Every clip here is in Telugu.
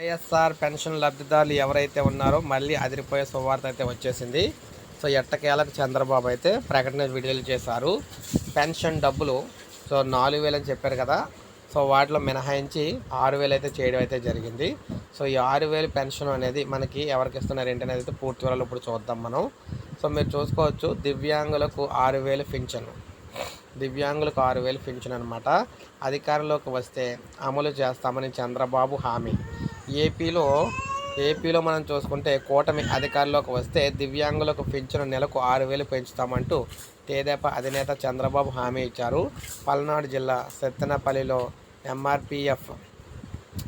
వైఎస్ఆర్ పెన్షన్ లబ్ధిదారులు ఎవరైతే ఉన్నారో మళ్ళీ అదిరిపోయే శుభవార్త అయితే వచ్చేసింది. సో ఎట్టకేలకు చంద్రబాబు అయితే ప్రకటన విడుదల చేశారు. పెన్షన్ డబ్బులు సో నాలుగు వేలు అని చెప్పారు కదా సో వాటిలో మినహాయించి ఆరు వేలు అయితే చేయడం అయితే జరిగింది. సో ఈ ఆరు వేలు పెన్షన్ అనేది మనకి ఎవరికి ఇస్తున్నారు ఏంటి అనేది అయితే పూర్తి వివరాలు ఇప్పుడు చూద్దాం మనం. సో మీరు చూసుకోవచ్చు దివ్యాంగులకు ఆరు వేలు పింఛన్. దివ్యాంగులకు ఆరు వేలు పింఛన్ అనమాట అధికారంలోకి వస్తే అమలు చేస్తామని చంద్రబాబు హామీ. ఏపీలో ఏపీలో మనం చూసుకుంటే కూటమి అధికారంలోకి వస్తే దివ్యాంగులకు పెంచిన నెలకు ఆరు వేలు పెంచుతామంటూ తేదేపా అధినేత చంద్రబాబు హామీ ఇచ్చారు. పల్నాడు జిల్లా సత్తెనపల్లిలో ఎంఆర్పిఎఫ్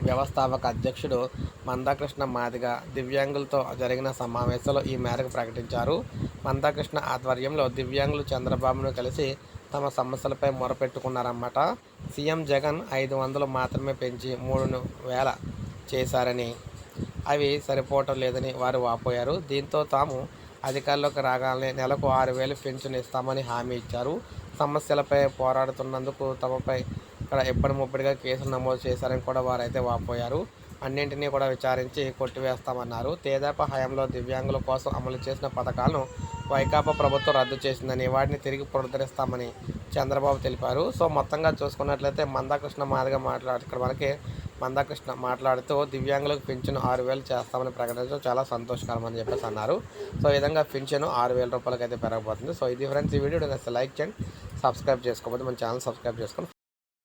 వ్యవస్థాపక అధ్యక్షుడు మందాకృష్ణ మాదిగ దివ్యాంగులతో జరిగిన సమావేశంలో ఈ మేరకు ప్రకటించారు. మందాకృష్ణ ఆధ్వర్యంలో దివ్యాంగులు చంద్రబాబును కలిసి తమ సమస్యలపై మొరపెట్టుకున్నారన్నమాట. సీఎం జగన్ ఐదు వందలు మాత్రమే పెంచి మూడు వేల చేశారని అవి సరిపోవటం లేదని వారు వాపోయారు. దీంతో తాము అధికారంలోకి రాగానే నెలకు ఆరు వేలు పెన్షన్ ఇస్తామని హామీ ఇచ్చారు. సమస్యలపై పోరాడుతున్నందుకు తమపై ఇక్కడ ఎప్పటి ముప్పటిగా కేసులు నమోదు చేశారని కూడా వారైతే వాపోయారు. అన్నింటినీ కూడా విచారించి కొట్టివేస్తామన్నారు. తేదాప హయాంలో దివ్యాంగుల కోసం అమలు చేసిన పథకాలను వైకాపా ప్రభుత్వం రద్దు చేసిందని వాటిని తిరిగి పునరుద్ధరిస్తామని చంద్రబాబు తెలిపారు. సో మొత్తంగా చూసుకున్నట్లయితే మందాకృష్ణ మాదిగా మాట్లాడు ఇక్కడ మనకి మందాకృష్ణ మాట్లాడుతూ దివ్యాంగులకు పింఛను ఆరు వేలు చేస్తామని ప్రకటించడం చాలా సంతోషకరం అని చెప్పేసి అన్నారు. సో ఈ విధంగా పింఛను ఆరు వేల రూపాయలకి అయితే పెరగబోతుంది. సో ఇది ఫ్రెండ్స్ ఈ వీడియో. లైక్ చేయండి సబ్స్క్రైబ్ చేసుకోకపోతే మన ఛానల్ సబ్స్క్రైబ్ చేసుకొని